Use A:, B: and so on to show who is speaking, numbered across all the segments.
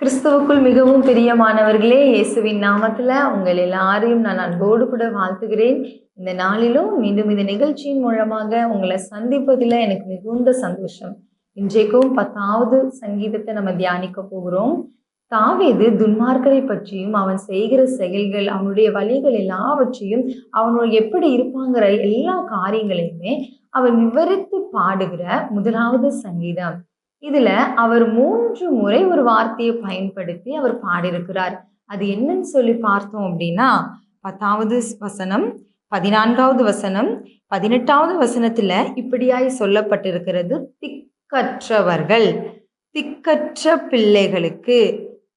A: கிறிஸ்துவுக்குள் மிகவும் பிரியமானவர்களே இயேசுவின் நாமத்துல உங்கள் எல்லாரையும் நான் அன்போடு கூட வாழ்த்துகிறேன். இந்த நாளிலும் மீண்டும் இந்த நிகழ்ச்சியின் மூலமாக உங்களை சந்திப்பதில் எனக்கு மிகுந்த சந்தோஷம். இன்றைக்கும் பத்தாவது சங்கீதத்தை நம்ம தியானிக்க போகிறோம். தாவீது துன்மார்க்கரை பற்றியும் அவன் செய்கிற செயல்கள் அவனுடைய வழிகள் எல்லாவற்றையும் அவனோட எப்படி இருப்பாங்கிற எல்லா காரியங்களையுமே அவன் விவரித்து பாடுகிற முதலாவது சங்கீதம். இதுல அவர் மூன்று முறை ஒரு வார்த்தையை பயன்படுத்தி அவர் பாடியிருக்கிறார். அது என்னன்னு சொல்லி பார்த்தோம் அப்படின்னா பத்தாவது வசனம் பதினான்காவது வசனம் பதினெட்டாவது வசனத்துல இப்படியாய் சொல்லப்பட்டிருக்கிறது திக்கற்றவர்கள் திக்கற்ற பிள்ளைகளுக்கு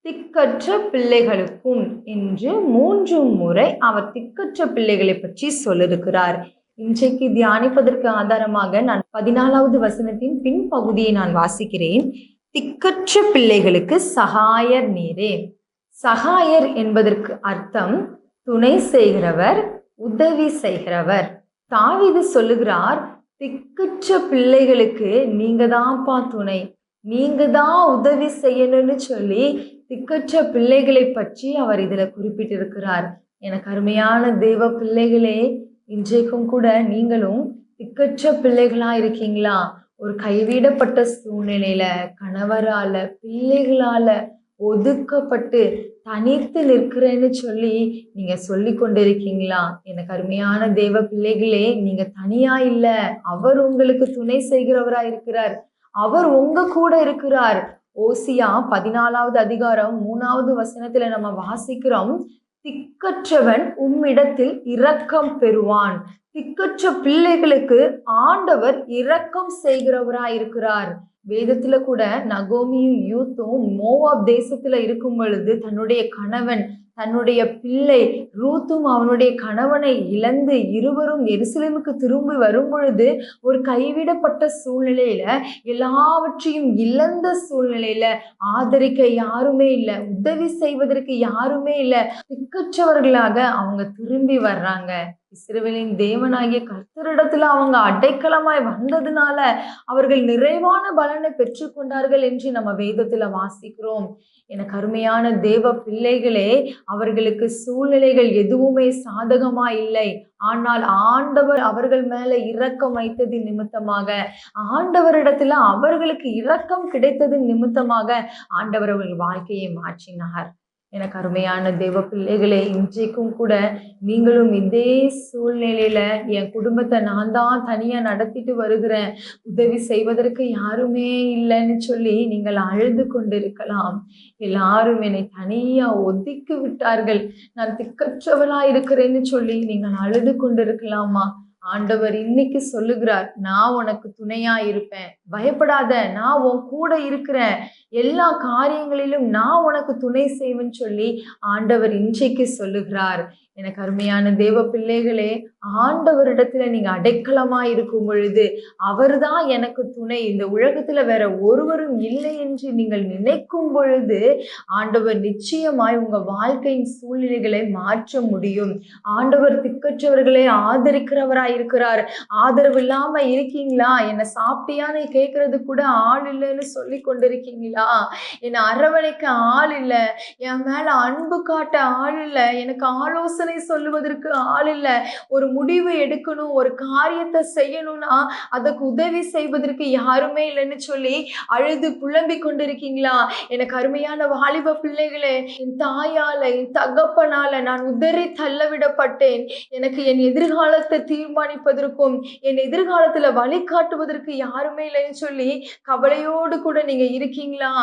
A: திக்கற்ற பிள்ளைகளுக்கும் என்று மூன்று முறை அவர் திக்கற்ற பிள்ளைகளை பற்றி சொல்லியிருக்கிறார். இன்றைக்கு தியானிப்பதற்கு ஆதாரமாக நான் பதினாலாவது வசனத்தின் பின்பகுதியை நான் வாசிக்கிறேன். திக்கற்ற பிள்ளைகளுக்கு சகாயர் நீரே. சகாயர் என்பதற்கு அர்த்தம் துணை செய்கிறவர் உதவி செய்கிறவர். தாவிது சொல்லுகிறார் திக்கற்ற பிள்ளைகளுக்கு நீங்க தான்ப்பா துணை. நீங்க தான் உதவி செய்யணும்னு சொல்லி திக்கற்ற பிள்ளைகளை பற்றி அவர் இதுல குறிப்பிட்டிருக்கிறார். எனக்கு அருமையான தெய்வ பிள்ளைகளே இன்றைக்கும் கூட நீங்களும் திக்கற்ற பிள்ளைகளா இருக்கீங்களா? ஒரு கைவிடப்பட்ட சூழ்நிலையில கணவரால பிள்ளைகளால ஒதுக்கப்பட்டு தனித்து நிற்கிறேன்னு சொல்லி நீங்க சொல்லி கொண்டிருக்கீங்களா? எனக்கு அருமையான தேவ பிள்ளைகளே நீங்க தனியா இல்ல. அவர் உங்களுக்கு துணை செய்கிறவரா இருக்கிறார். அவர் உங்க கூட இருக்கிறார். ஓசியா பதினாலாவது அதிகாரம் மூணாவது வசனத்துல நம்ம வாசிக்கிறோம். திக்கற்றவன் உம்மிடத்தில் இரக்கம் பெறுவான். திக்கற்ற பிள்ளைகளுக்கு ஆண்டவர் இரக்கம் செய்கிறவராய் இருக்கிறார் வேதத்துல கூட நகோமியும் யூத்தும் மோவாப் தேசத்துல இருக்கும் பொழுது தன்னுடைய கணவன் தன்னுடைய பிள்ளை ரூத்தும் அவனுடைய கணவனை இழந்து இருவரும் எருசலேமுக்கு திரும்பி வரும் பொழுது ஒரு கைவிடப்பட்ட சூழ்நிலையில எல்லாவற்றையும் இழந்த சூழ்நிலையில ஆதரிக்க யாருமே இல்லை உதவி செய்வதற்கு யாருமே இல்லை திக்கற்றவர்களாக அவங்க திரும்பி வர்றாங்க. இஸ்ரவேலின் தேவனாகிய கர்த்தரிடத்துல அவங்க அடைக்கலமாய் வந்ததுனால அவர்கள் நிறைவான பலனை பெற்றுக்கொண்டார்கள் என்று நம்ம வேதத்துல வாசிக்கிறோம். என கருமையான தேவ பிள்ளைகளே அவர்களுக்கு சூழ்நிலைகள் எதுவுமே சாதகமா இல்லை. ஆனால் ஆண்டவர் அவர்கள் மேல இரக்கம் வைத்தது நிமித்தமாக ஆண்டவரிடத்துல அவர்களுக்கு இரக்கம் கிடைத்தது நிமித்தமாக ஆண்டவர் அவர்கள் வாழ்க்கையை மாற்றினார். எனக்கு அருமையான தெய்வ பிள்ளைகளே இன்றைக்கும் கூட நீங்களும் இதே சூழ்நிலையில என் குடும்பத்தை நான் தான் தனியா நடத்திட்டு வருகிறேன். உதவி செய்வதற்கு யாருமே இல்லைன்னு சொல்லி நீங்கள் அழுது கொண்டிருக்கலாம். எல்லாரும் என்னை தனியா ஒதுக்கி விட்டார்கள். நான் திக்கற்றவளா இருக்கிறேன்னு சொல்லி நீங்கள் அழுது கொண்டிருக்கலாமா? ஆண்டவர் இன்னைக்கு சொல்லுகிறார் நான் உனக்கு துணையா இருப்பேன். பயப்படாத நான் உன் கூட இருக்கிறேன். எல்லா காரியங்களிலும் நான் உனக்கு துணை செய்வேன்னு சொல்லி ஆண்டவர் இன்றைக்கு சொல்லுகிறார். எனக்கு அருமையான தேவ பிள்ளைகளே ஆண்டவரிடத்துல நீங்க அடைக்கலமா இருக்கும் பொழுது அவர்தான் எனக்கு துணை. இந்த உலகத்துல வேற ஒருவரும் இல்லை என்று நீங்கள் நினைக்கும் பொழுது ஆண்டவர் நிச்சயமாய் உங்க வாழ்க்கையின் சூழ்நிலைகளை மாற்ற முடியும். ஆண்டவர் திக்கற்றவர்களை ஆதரிக்கிறவராய் இருக்கிறார். ஆதரவு இல்லாம இருக்கீங்களா? என்னை சாப்பிட்டியான்னு கேட்கறது கூட ஆள் இல்லைன்னு சொல்லி கொண்டிருக்கீங்களா? என்னை அரவணைக்க ஆள் இல்லை. என் மேல அன்பு காட்ட ஆள் இல்லை. எனக்கு ஆலோசனை சொல்லுவதற்கு ஆள் இல்லை. ஒரு முடிவு எடுக்கணும் ஒரு காரியத்தை செய்யணும்னா அதுக்கு உதவி செய்வதற்கு யாருமே இல்லைன்னு சொல்லி அழுது புலம்பி கொண்டிருக்கீங்களா? எனக்கு அருமையான வாலிப பிள்ளைகளே என் தாயால என் தகப்பனால நான் உதறி தள்ளவிடப்பட்டேன். எனக்கு என் எதிர்காலத்தை தீர்மானிப்பதற்கும் என் எதிர்காலத்துல வழிகாட்டுவதற்கு யாருமே இல்லைன்னு சொல்லி கவலையோடு கூட நீங்க இருக்கீங்களா?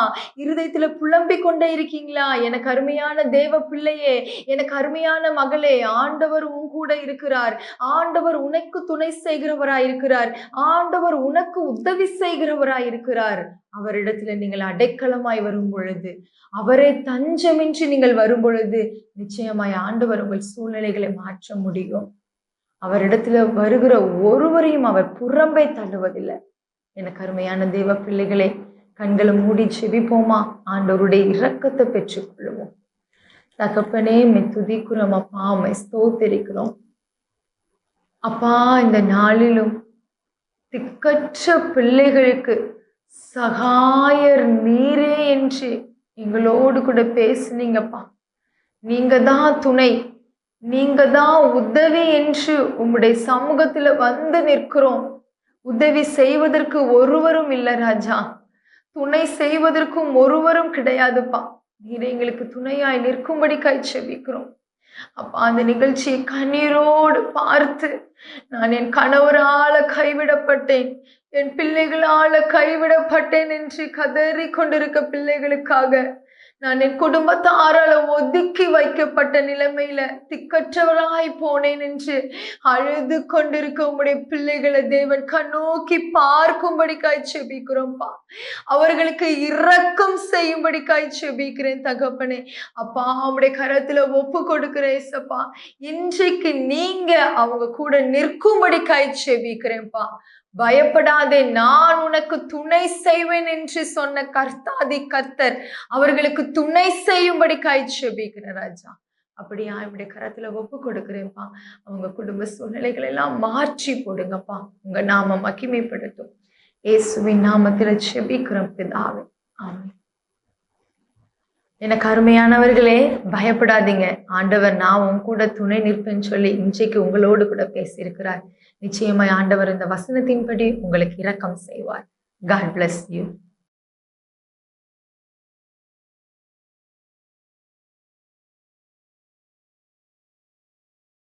A: இருதயத்துல புலம்பி கொண்டே இருக்கீங்களா? எனக்கு அருமையான தேவ பிள்ளையே எனக்கு அருமையான மகளே ஆண்டவர் உன் கூட இருக்கிறார். ஆண்டவர் உனக்கு துணை செய்கிறவராய் இருக்கிறார். ஆண்டவர் உனக்கு உதவி செய்கிறவராய் இருக்கிறார். அவரிடத்துல நீங்கள் அடைக்கலமாய் வரும் பொழுது அவரை தஞ்சமின்றி நீங்கள் வரும் பொழுது நிச்சயமாய் ஆண்டவர் உங்கள் சூழ்நிலைகளை மாற்ற முடியும். அவரிடத்துல வருகிற ஒருவரையும் அவர் புறம்பே தள்ளுவதில்லை. எனக்கு அருமையான தேவ பிள்ளைகளே கண்களை மூடி செவிப்போமா ஆண்டவருடைய இரக்கத்தை பெற்றுக்கொள்வோம் தகப்பனே மெ துதிக்கிறோம் அப்பா மை ஸ்தோத்திரிக்கிறோம். அப்பா இந்த நாளிலும் திக்கற்ற பிள்ளைகளுக்கு சகாயர் நீரே என்று எங்களோடு கூட பேசுனீங்கப்பா. நீங்க தான் துணை நீங்க தான் உதவி என்று உம்முடைய சமூகத்துல வந்து நிற்கிறோம். உதவி செய்வதற்கு ஒருவரும் இல்லை ராஜா. துணை செய்வதற்கும் ஒருவரும் கிடையாதுப்பா. நீரை எங்களுக்கு துணையாய் நிற்கும்படி கை அப்பா அந்த நிகழ்ச்சியை கண்ணீரோடு பார்த்து நான் என் கணவரால கைவிடப்பட்டேன். என் பிள்ளைகளால கைவிடப்பட்டேன் என்று கதறி கொண்டிருக்க பிள்ளைகளுக்காக. நான் என் குடும்பத்தாரால ஒதுக்கி வைக்கப்பட்ட நிலைமையில திக்கற்றவராய் போனேன் என்று அழுது கொண்டிருக்க உங்களுடைய பிள்ளைகளை தேவன் கண்ணோக்கி பார்க்கும்படி காய்ச்செபிக்கிறோம்ப்பா அவர்களுக்கு இரக்கம் செய்யும்படி காய்ச்செபிக்கிறேன் தகப்பனே. அப்பா அவருடைய கரத்துல ஒப்பு கொடுக்கிறேன் ஏசப்பா. இன்றைக்கு நீங்க அவங்க கூட நிற்கும்படி காய்ச்சபிக்கிறேன்ப்பா பயப்படாதே நான் உனக்கு துணை செய்வேன் என்று சொன்ன கர்த்தாதி கர்த்தர் அவர்களுக்கு துணை செய்யும்படி காய்ச்செபிக்கிறேன் ராஜா. அப்படியா? என்னுடைய கரத்துல ஒப்பு கொடுக்குறேன்ப்பா. அவங்க குடும்ப சூழ்நிலைகள் எல்லாம் மாற்றி போடுங்கப்பா. உங்க நாம மகிமைப்படுத்தும். இயேசுவின் நாமத்துல செபிக்கிறோம் பிதாவே. ஆமாம் எனக்கு அருமையானவர்களே பயப்படாதீங்க. ஆண்டவர் நான் உன் கூட துணை நிற்பேன்னு சொல்லி இன்றைக்கு உங்களோடு கூட பேசியிருக்கிறார். நிச்சயமாய் ஆண்டவர் இந்த வசனத்தின்படி உங்களுக்கு இரக்கம் செய்வார். God bless you